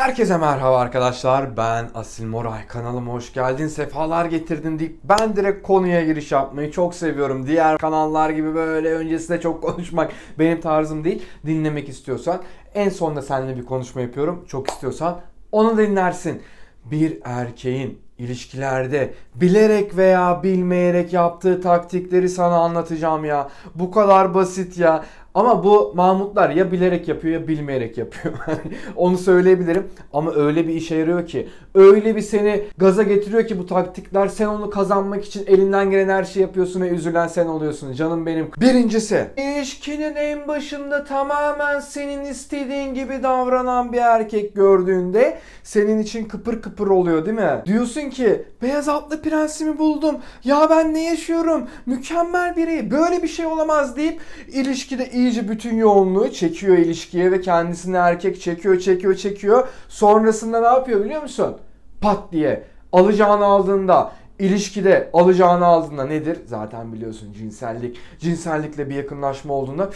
Herkese merhaba arkadaşlar. Ben Asil Moray. Kanalıma hoş geldin. Sefalar getirdin deyip ben direkt konuya giriş yapmayı çok seviyorum. Diğer kanallar gibi böyle öncesinde çok konuşmak benim tarzım değil. Dinlemek istiyorsan en sonunda seninle bir konuşma yapıyorum. Çok istiyorsan onu dinlersin. Bir erkeğin ilişkilerde bilerek veya bilmeyerek yaptığı taktikleri sana anlatacağım ya. Bu kadar basit ya. Ama bu Mahmutlar ya bilerek yapıyor ya bilmeyerek yapıyor. Onu söyleyebilirim. Ama öyle bir işe yarıyor ki. Öyle bir seni gaza getiriyor ki bu taktikler. Sen onu kazanmak için elinden gelen her şeyi yapıyorsun ve üzülen sen oluyorsun. Canım benim. Birincisi. İlişkinin en başında tamamen senin istediğin gibi davranan bir erkek gördüğünde senin için kıpır kıpır oluyor değil mi? Diyorsun ki beyaz atlı prensimi buldum. Ya ben ne yaşıyorum? Mükemmel biri. Böyle bir şey olamaz deyip ilişkide iyice bütün yoğunluğu çekiyor ilişkiye ve kendisini erkek çekiyor, çekiyor, çekiyor. Sonrasında ne yapıyor biliyor musun? Pat diye alacağını aldığında ilişkide alacağını aldığında nedir? Zaten biliyorsun cinsellik. Cinsellikle bir yakınlaşma olduğunda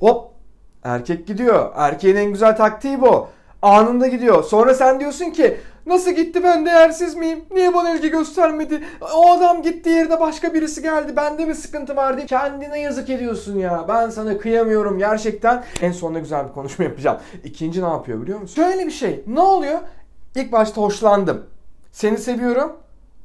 hop erkek gidiyor. Erkeğin en güzel taktiği bu. Anında gidiyor. Sonra sen diyorsun ki nasıl gitti ben değersiz miyim? Niye bana ilgi göstermedi? O adam gitti yerine başka birisi geldi. Bende bir sıkıntı var diye kendine yazık ediyorsun ya. Ben sana kıyamıyorum gerçekten. En sonunda güzel bir konuşma yapacağım. İkinci ne yapıyor biliyor musun? Şöyle bir şey. Ne oluyor? İlk başta hoşlandım. Seni seviyorum.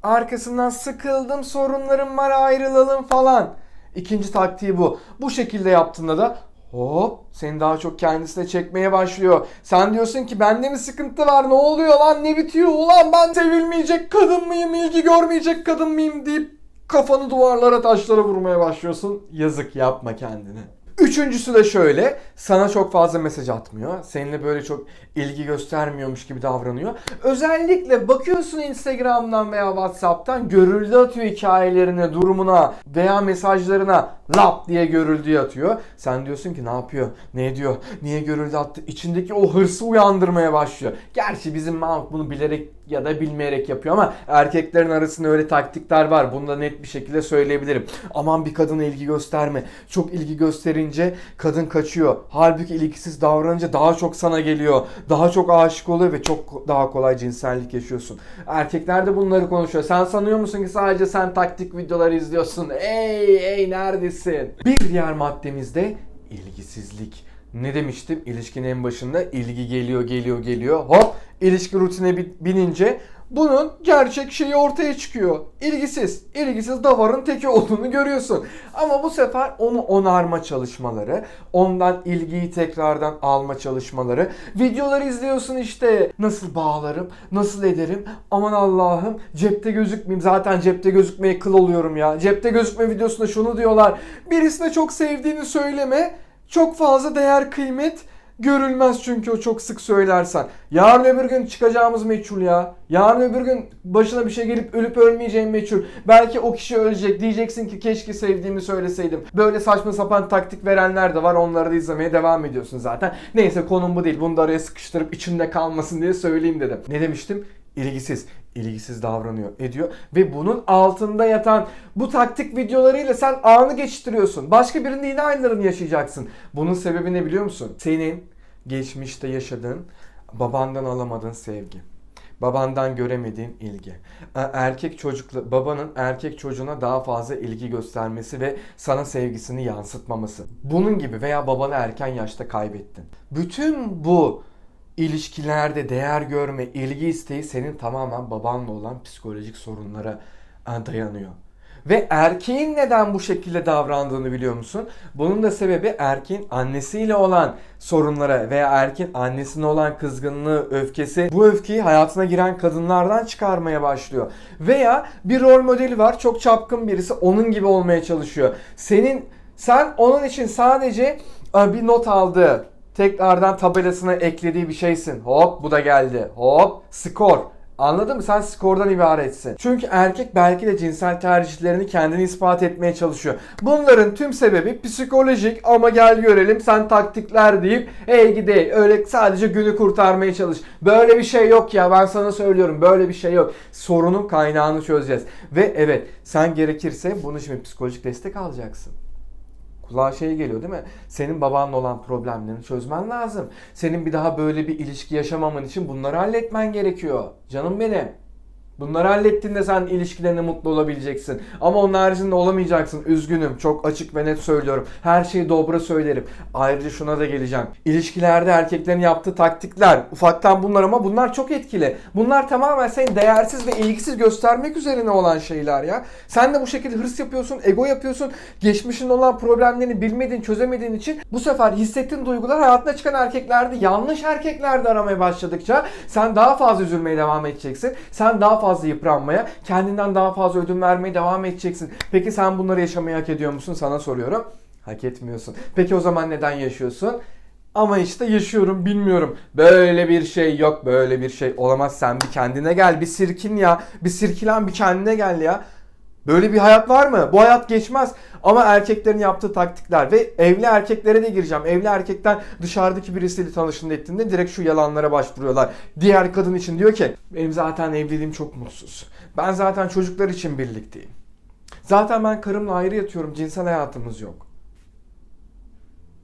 Arkasından sıkıldım, sorunlarım var, ayrılalım falan. İkinci taktiği bu. Bu şekilde yaptığında da hop seni daha çok kendisine çekmeye başlıyor. Sen diyorsun ki bende mi sıkıntı var ne oluyor lan ne bitiyor ulan ben sevilmeyecek kadın mıyım ilgi görmeyecek kadın mıyım deyip kafanı duvarlara taşlara vurmaya başlıyorsun. Yazık yapma kendine. Üçüncüsü de şöyle. Sana çok fazla mesaj atmıyor. Seninle böyle çok ilgi göstermiyormuş gibi davranıyor. Özellikle bakıyorsun Instagram'dan veya Whatsapp'tan görüldü atıyor hikayelerine, durumuna veya mesajlarına lap diye görüldü atıyor. Sen diyorsun ki ne yapıyor? Ne ediyor? Niye görüldü attı? İçindeki o hırsı uyandırmaya başlıyor. Gerçi bizim Mahmut bunu bilerek ya da bilmeyerek yapıyor ama erkeklerin arasında öyle taktikler var. Bunu da net bir şekilde söyleyebilirim. Aman bir kadına ilgi gösterme. Çok ilgi gösterince kadın kaçıyor. Halbuki ilgisiz davranınca daha çok sana geliyor. Daha çok aşık oluyor ve çok daha kolay cinsellik yaşıyorsun. Erkekler de bunları konuşuyor. Sen sanıyor musun ki sadece sen taktik videoları izliyorsun? Ey ey neredesin? Bir diğer maddemiz de ilgisizlik. Ne demiştim? İlişkinin en başında ilgi geliyor, geliyor, geliyor. Hop ilişki rutine bi- binince bunun gerçek şeyi ortaya çıkıyor. İlgisiz, ilgisiz davarın teki olduğunu görüyorsun. Ama bu sefer onu onarma çalışmaları, ondan ilgiyi tekrardan alma çalışmaları. Videoları izliyorsun işte. Nasıl bağlarım, nasıl ederim? Aman Allah'ım cepte gözükmeyeyim. Zaten cepte gözükmeye kıl oluyorum ya. Cepte gözükme videosunda şunu diyorlar. Birisine çok sevdiğini söyleme. Çok fazla değer kıymet görülmez çünkü o çok sık söylersen. Yarın öbür gün çıkacağımız meçhul ya. Yarın öbür gün başına bir şey gelip ölüp ölmeyeceğin meçhul. Belki o kişi ölecek. Diyeceksin ki keşke sevdiğimi söyleseydim. Böyle saçma sapan taktik verenler de var. Onları da izlemeye devam ediyorsun zaten. Neyse konum bu değil. Bunu da araya sıkıştırıp içimde kalmasın diye söyleyeyim dedim. Ne demiştim? İlgisiz. ilgisiz davranıyor, ediyor. Ve bunun altında yatan bu taktik videolarıyla sen anı geçiştiriyorsun. Başka birinde yine aynılarını yaşayacaksın. Bunun sebebi ne biliyor musun? Senin geçmişte yaşadığın, babandan alamadığın sevgi. Babandan göremediğin ilgi. E, Erkek çocuklu babanın erkek çocuğuna daha fazla ilgi göstermesi ve sana sevgisini yansıtmaması. Bunun gibi veya babanı erken yaşta kaybettin. Bütün bu ilişkilerde değer görme, ilgi isteği senin tamamen babanla olan psikolojik sorunlara e, dayanıyor. Ve erkeğin neden bu şekilde davrandığını biliyor musun? Bunun da sebebi erkeğin annesiyle olan sorunlara veya erkeğin annesine olan kızgınlığı, öfkesi bu öfkeyi hayatına giren kadınlardan çıkarmaya başlıyor. Veya bir rol modeli var çok çapkın birisi onun gibi olmaya çalışıyor. Senin sen onun için sadece bir not aldığı, tekrardan tabelasına eklediği bir şeysin. Hop bu da geldi. Hop skor. Anladın mı? Sen skordan ibaretsin. Çünkü erkek belki de cinsel tercihlerini kendini ispat etmeye çalışıyor. Bunların tüm sebebi psikolojik ama gel görelim sen taktikler deyip ey gidey öyle sadece günü kurtarmaya çalış. Böyle bir şey yok ya ben sana söylüyorum böyle bir şey yok. Sorunun kaynağını çözeceğiz. Ve evet sen gerekirse bunun için psikolojik destek alacaksın Kulağa şey geliyor değil mi? Senin babanla olan problemlerini çözmen lazım. Senin bir daha böyle bir ilişki yaşamaman için bunları halletmen gerekiyor. Canım benim. Bunları hallettiğinde sen ilişkilerine mutlu olabileceksin. Ama onun haricinde olamayacaksın. Üzgünüm. Çok açık ve net söylüyorum. Her şeyi dobra söylerim. Ayrıca şuna da geleceğim. İlişkilerde erkeklerin yaptığı taktikler. Ufaktan bunlar ama bunlar çok etkili. Bunlar tamamen seni değersiz ve ilgisiz göstermek üzerine olan şeyler ya. Sen de bu şekilde hırs yapıyorsun, ego yapıyorsun. Geçmişin olan problemlerini bilmediğin, çözemediğin için bu sefer hissettiğin duygular hayatına çıkan erkeklerde yanlış erkeklerde aramaya başladıkça sen daha fazla üzülmeye devam edeceksin. Sen daha fazla yıpranmaya, kendinden daha fazla ödün vermeye devam edeceksin. Peki sen bunları yaşamayı hak ediyor musun? Sana soruyorum. Hak etmiyorsun. Peki o zaman neden yaşıyorsun? Ama işte yaşıyorum bilmiyorum. Böyle bir şey yok. Böyle bir şey olamaz. Sen bir kendine gel. Bir sirkin ya. Bir sirkilen bir kendine gel ya. Böyle bir hayat var mı? Bu hayat geçmez. Ama erkeklerin yaptığı taktikler ve evli erkeklere de gireceğim. Evli erkekten dışarıdaki birisiyle tanışın ettiğinde direkt şu yalanlara başvuruyorlar. Diğer kadın için diyor ki benim zaten evliliğim çok mutsuz. Ben zaten çocuklar için birlikteyim. Zaten ben karımla ayrı yatıyorum. Cinsel hayatımız yok.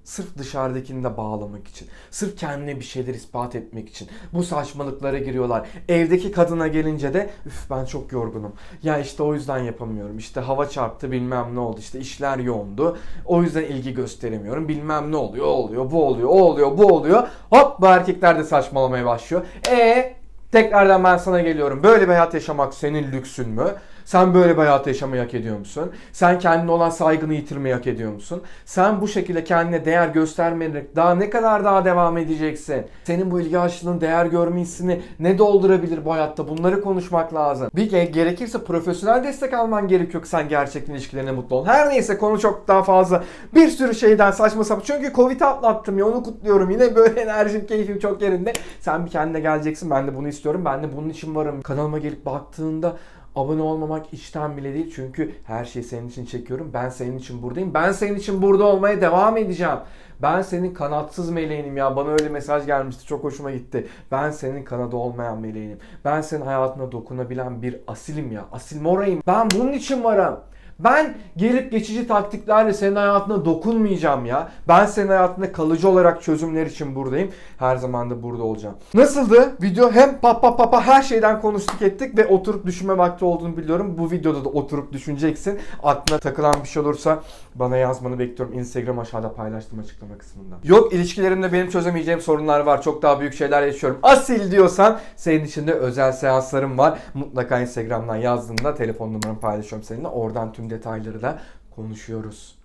Sırf dışarıdakini de bağlamak için. Sırf kendine bir şeyler ispat etmek için. Bu saçmalıklara giriyorlar. Evdeki kadına gelince de üf ben çok yorgunum. Ya işte o yüzden yapamıyorum. İşte hava çarptı bilmem ne oldu. İşte işler yoğundu. O yüzden ilgi gösteremiyorum. Bilmem ne oluyor. O oluyor. Bu oluyor. O oluyor. Bu oluyor. Hop bu erkekler de saçmalamaya başlıyor. E tekrardan ben sana geliyorum. Böyle bir hayat yaşamak senin lüksün mü? Sen böyle bir hayat yaşamayı hak ediyor musun? Sen kendine olan saygını yitirmeyi hak ediyor musun? Sen bu şekilde kendine değer göstermeyerek daha ne kadar daha devam edeceksin? Senin bu ilgi açlığının değer görme hissini ne doldurabilir bu hayatta? Bunları konuşmak lazım. Bir ge- gerekirse profesyonel destek alman gerekiyor ki sen gerçekten ilişkilerine mutlu ol. Her neyse konu çok daha fazla. Bir sürü şeyden saçma sapan. Çünkü Covid atlattım ya onu kutluyorum. Yine böyle enerjim, keyfim çok yerinde. Sen bir kendine geleceksin. Ben de bunu istiyorum. Ben de bunun için varım. Kanalıma gelip baktığında Abone olmamak içten bile değil çünkü her şeyi senin için çekiyorum. Ben senin için buradayım. Ben senin için burada olmaya devam edeceğim. Ben senin kanatsız meleğinim ya. Bana öyle mesaj gelmişti. Çok hoşuma gitti. Ben senin kanadı olmayan meleğinim. Ben senin hayatına dokunabilen bir asilim ya. Asil morayım. Ben bunun için varım. Ben gelip geçici taktiklerle senin hayatına dokunmayacağım ya. Ben senin hayatında kalıcı olarak çözümler için buradayım. Her zaman da burada olacağım. Nasıldı? Video hem papa papa pa, pa, her şeyden konuştuk ettik ve oturup düşünme vakti olduğunu biliyorum. Bu videoda da oturup düşüneceksin. Aklına takılan bir şey olursa bana yazmanı bekliyorum. Instagram aşağıda paylaştım açıklama kısmında. Yok ilişkilerimde benim çözemeyeceğim sorunlar var. Çok daha büyük şeyler yaşıyorum. Asil diyorsan senin için de özel seanslarım var. Mutlaka Instagram'dan yazdığında telefon numaramı paylaşıyorum seninle. Oradan tüm detayları da konuşuyoruz.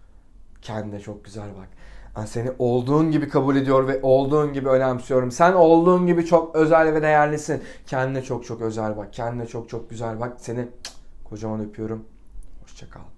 Kendine çok güzel bak. Ben seni olduğun gibi kabul ediyor ve olduğun gibi önemsiyorum. Sen olduğun gibi çok özel ve değerlisin. Kendine çok çok özel bak. Kendine çok çok güzel bak. Seni kocaman öpüyorum. Hoşça kal.